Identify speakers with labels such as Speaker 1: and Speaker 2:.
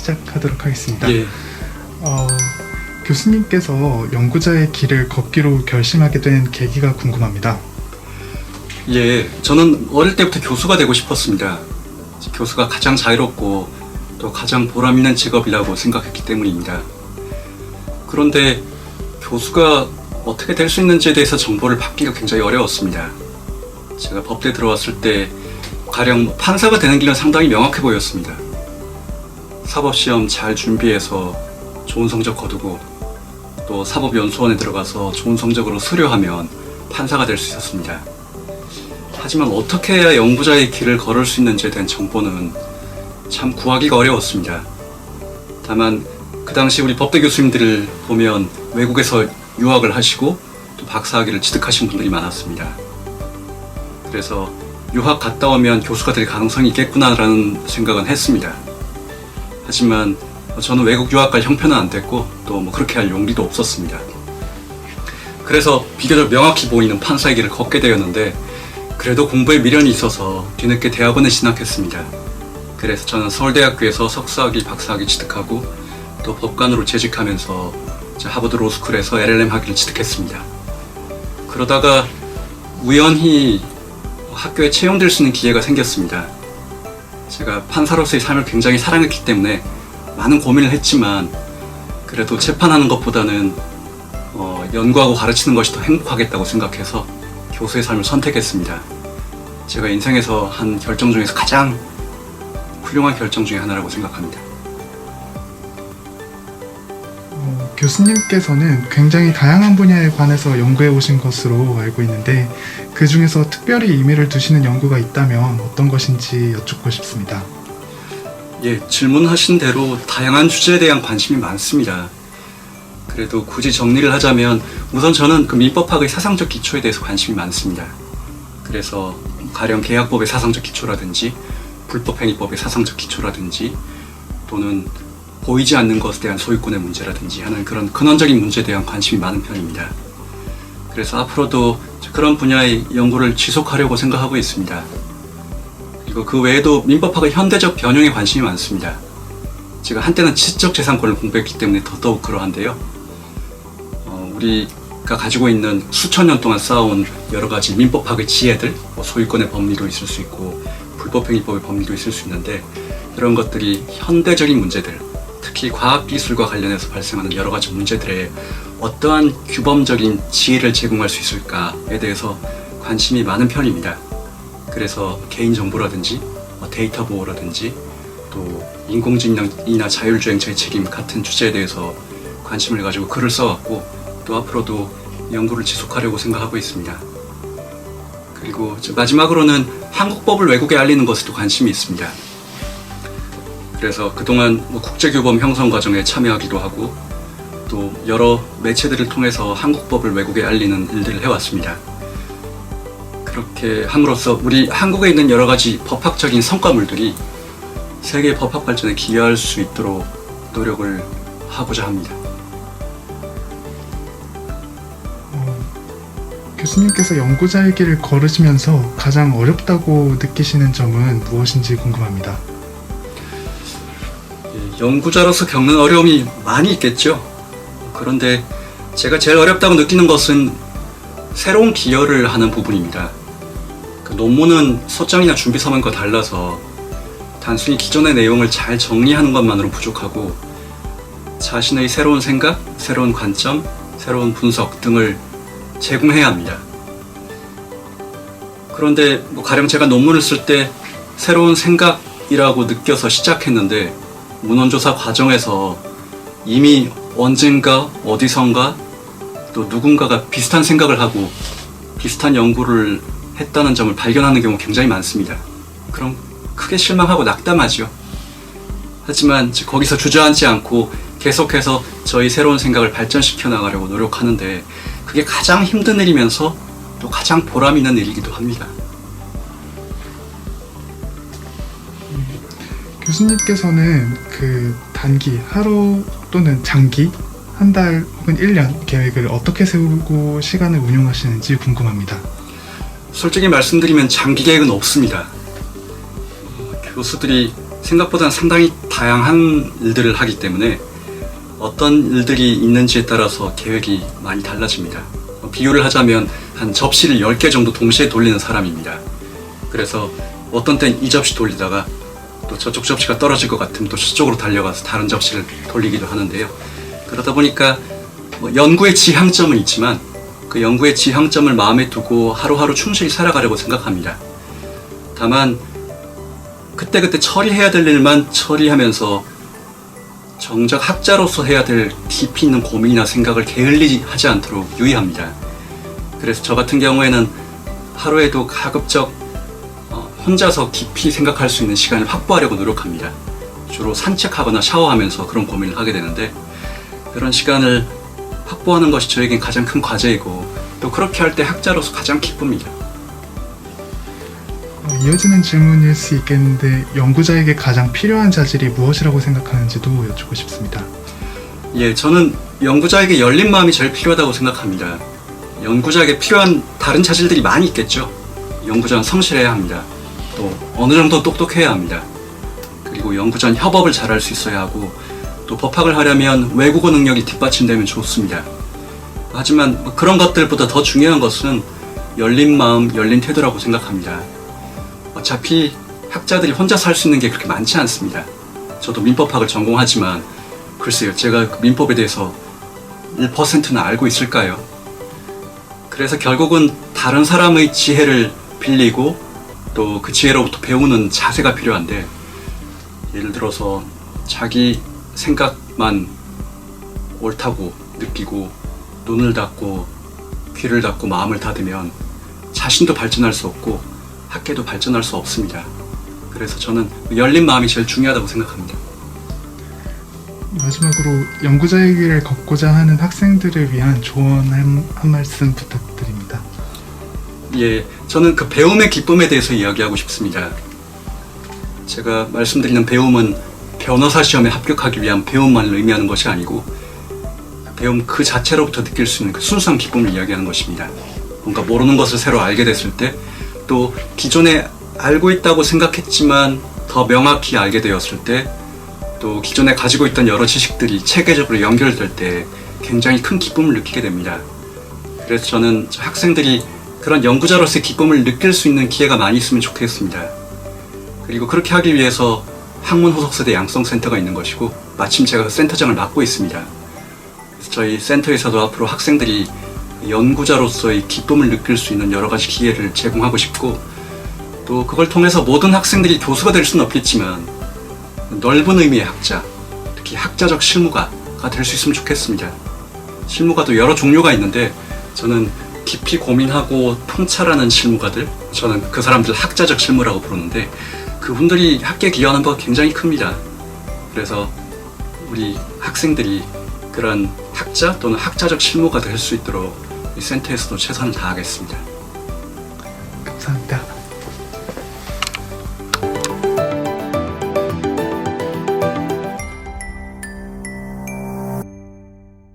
Speaker 1: 시작하도록 하겠습니다.
Speaker 2: 예.
Speaker 1: 어, 교수님께서 연구자의 길을 걷기로 결심하게 된 계기가 궁금합니다.
Speaker 2: 예, 저는 어릴 때부터 교수가 되고 싶었습니다. 교수가 가장 자유롭고 또 가장 보람 있는 직업이라고 생각했기 때문입니다. 그런데 교수가 어떻게 될 수 있는지에 대해서 정보를 받기가 굉장히 어려웠습니다. 제가 법대 들어왔을 때 가령 뭐 판사가 되는 길은 상당히 명확해 보였습니다. 사법시험 잘 준비해서 좋은 성적 거두고 또 사법연수원에 들어가서 좋은 성적으로 수료하면 판사가 될 수 있었습니다. 하지만 어떻게 해야 연구자의 길을 걸을 수 있는지에 대한 정보는 참 구하기가 어려웠습니다. 다만 그 당시 우리 법대 교수님들을 보면 외국에서 유학을 하시고 또 박사학위를 취득하신 분들이 많았습니다. 그래서 유학 갔다 오면 교수가 될 가능성이 있겠구나라는 생각은 했습니다. 하지만 저는 외국 유학 갈 형편은 안 됐고 또 뭐 그렇게 할 용기도 없었습니다. 그래서 비교적 명확히 보이는 판사의 길을 걷게 되었는데 그래도 공부에 미련이 있어서 뒤늦게 대학원에 진학했습니다. 그래서 저는 서울대학교에서 석사학위, 박사학위 취득하고 또 법관으로 재직하면서 하버드 로스쿨에서 LLM 학위를 취득했습니다. 그러다가 우연히 학교에 채용될 수 있는 기회가 생겼습니다. 제가 판사로서의 삶을 굉장히 사랑했기 때문에 많은 고민을 했지만 그래도 재판하는 것보다는 어, 연구하고 가르치는 것이 더 행복하겠다고 생각해서 교수의 삶을 선택했습니다. 제가 인생에서 한 결정 중에서 가장 훌륭한 결정 중에 하나라고 생각합니다.
Speaker 1: 교수님께서는 굉장히 다양한 분야에 관해서 연구해 오신 것으로 알고 있는데 그 중에서 특별히 의미를 두시는 연구가 있다면 어떤 것인지 여쭙고 싶습니다.
Speaker 2: 예, 질문하신 대로 다양한 주제에 대한 관심이 많습니다. 그래도 굳이 정리를 하자면 우선 저는 그 민법학의 사상적 기초에 대해서 관심이 많습니다. 그래서 가령 계약법의 사상적 기초라든지 불법행위법의 사상적 기초라든지 또는 보이지 않는 것에 대한 소유권의 문제라든지 하는 그런 근원적인 문제에 대한 관심이 많은 편입니다. 그래서 앞으로도 그런 분야의 연구를 지속하려고 생각하고 있습니다. 그리고 그 외에도 민법학의 현대적 변형에 관심이 많습니다. 제가 한때는 지적 재산권을 공부했기 때문에 더더욱 그러한데요. 어, 우리가 가지고 있는 수천 년 동안 쌓아온 여러 가지 민법학의 지혜들, 뭐 소유권의 법리도 있을 수 있고 불법행위법의 법리도 있을 수 있는데 이런 것들이 현대적인 문제들, 특히 과학기술과 관련해서 발생하는 여러 가지 문제들에 어떠한 규범적인 지혜를 제공할 수 있을까에 대해서 관심이 많은 편입니다. 그래서 개인정보라든지 뭐 데이터 보호라든지 또 인공지능이나 자율주행차의 책임 같은 주제에 대해서 관심을 가지고 글을 써왔고 또 앞으로도 연구를 지속하려고 생각하고 있습니다. 그리고 마지막으로는 한국법을 외국에 알리는 것에도 관심이 있습니다. 그래서 그동안 뭐 국제교범 형성 과정에 참여하기도 하고 또 여러 매체들을 통해서 한국법을 외국에 알리는 일들을 해왔습니다. 그렇게 함으로써 우리 한국에 있는 여러 가지 법학적인 성과물들이 세계 법학 발전에 기여할 수 있도록 노력을 하고자 합니다.
Speaker 1: 교수님께서 연구자의 길을 걸으시면서 가장 어렵다고 느끼시는 점은 무엇인지 궁금합니다.
Speaker 2: 예, 연구자로서 겪는 어려움이 많이 있겠죠. 그런데 제가 제일 어렵다고 느끼는 것은 새로운 기여를 하는 부분입니다. 그 논문은 소장이나 준비 서면과 달라서 단순히 기존의 내용을 잘 정리하는 것만으로 부족하고 자신의 새로운 생각, 새로운 관점, 새로운 분석 등을 제공해야 합니다. 그런데 뭐 가령 제가 논문을 쓸 때 새로운 생각이라고 느껴서 시작했는데 문헌조사 과정에서 이미 언젠가 어디선가 또 누군가가 비슷한 생각을 하고 비슷한 연구를 했다는 점을 발견하는 경우 굉장히 많습니다. 그럼 크게 실망하고 낙담하죠. 하지만 거기서 주저앉지 않고 계속해서 저희 새로운 생각을 발전시켜 나가려고 노력하는데 그게 가장 힘든 일이면서 또 가장 보람 있는 일이기도 합니다.
Speaker 1: 교수님께서는 그 단기, 하루 또는 장기, 한 달 혹은 1년 계획을 어떻게 세우고 시간을 운용하시는지 궁금합니다.
Speaker 2: 솔직히 말씀드리면 장기 계획은 없습니다. 어, 교수들이 생각보다 상당히 다양한 일들을 하기 때문에 어떤 일들이 있는지에 따라서 계획이 많이 달라집니다. 비유를 하자면 한 접시를 10개 정도 동시에 돌리는 사람입니다. 그래서 어떤 땐 이 접시 돌리다가 또 저쪽 접시가 떨어질 것 같으면 또 저쪽으로 달려가서 다른 접시를 돌리기도 하는데요. 그러다 보니까 뭐 연구의 지향점은 있지만 그 연구의 지향점을 마음에 두고 하루하루 충실히 살아가려고 생각합니다. 다만 그때그때 처리해야 될 일만 처리하면서 정작 학자로서 해야 될 깊이 있는 고민이나 생각을 게을리하지 않도록 유의합니다. 그래서 저 같은 경우에는 하루에도 가급적 어, 혼자서 깊이 생각할 수 있는 시간을 확보하려고 노력합니다. 주로 산책하거나 샤워하면서 그런 고민을 하게 되는데 그런 시간을 확보하는 것이 저에겐 가장 큰 과제이고 또 그렇게 할 때 학자로서 가장 기쁩니다.
Speaker 1: 어, 이어지는 질문일 수 있겠는데 연구자에게 가장 필요한 자질이 무엇이라고 생각하는지도 여쭙고 싶습니다.
Speaker 2: 예, 저는 연구자에게 열린 마음이 제일 필요하다고 생각합니다. 연구자에게 필요한 다른 자질들이 많이 있겠죠. 연구자는 성실해야 합니다. 또 어느 정도 똑똑해야 합니다. 그리고 연구자는 협업을 잘할 수 있어야 하고 또 법학을 하려면 외국어 능력이 뒷받침되면 좋습니다. 하지만 뭐 그런 것들보다 더 중요한 것은 열린 마음, 열린 태도라고 생각합니다. 어차피 학자들이 혼자 살 수 있는 게 그렇게 많지 않습니다. 저도 민법학을 전공하지만 글쎄요, 제가 그 민법에 대해서 1%나 알고 있을까요? 그래서 결국은 다른 사람의 지혜를 빌리고 또 그 지혜로부터 배우는 자세가 필요한데 예를 들어서 자기 생각만 옳다고 느끼고 눈을 닫고 귀를 닫고 마음을 닫으면 자신도 발전할 수 없고 학계도 발전할 수 없습니다. 그래서 저는 열린 마음이 제일 중요하다고 생각합니다.
Speaker 1: 마지막으로 연구자의 길을 걷고자 하는 학생들을 위한 조언 한, 한 말씀 부탁드립니다.
Speaker 2: 예, 저는 그 배움의 기쁨에 대해서 이야기하고 싶습니다. 제가 말씀드리는 배움은 변호사 시험에 합격하기 위한 배움만을 의미하는 것이 아니고 배움 그 자체로부터 느낄 수 있는 그 순수한 기쁨을 이야기하는 것입니다. 뭔가 모르는 것을 새로 알게 됐을 때 또 기존에 알고 있다고 생각했지만 더 명확히 알게 되었을 때 또 기존에 가지고 있던 여러 지식들이 체계적으로 연결될 때 굉장히 큰 기쁨을 느끼게 됩니다. 그래서 저는 저 학생들이 그런 연구자로서의 기쁨을 느낄 수 있는 기회가 많이 있으면 좋겠습니다. 그리고 그렇게 하기 위해서 학문 호석세대 양성센터가 있는 것이고 마침 제가 그 센터장을 맡고 있습니다. 저희 센터에서도 앞으로 학생들이 연구자로서의 기쁨을 느낄 수 있는 여러 가지 기회를 제공하고 싶고 또 그걸 통해서 모든 학생들이 교수가 될 수는 없겠지만 넓은 의미의 학자, 특히 학자적 실무가가 될 수 있으면 좋겠습니다. 실무가도 여러 종류가 있는데 저는 깊이 고민하고 통찰하는 실무가들, 저는 그 사람들 학자적 실무라고 부르는데 그분들이 학계에 기여하는 바가 굉장히 큽니다. 그래서 우리 학생들이 그런 학자 또는 학자적 실무가 될 수 있도록 이 센터에서도 최선을
Speaker 1: 다하겠습니다.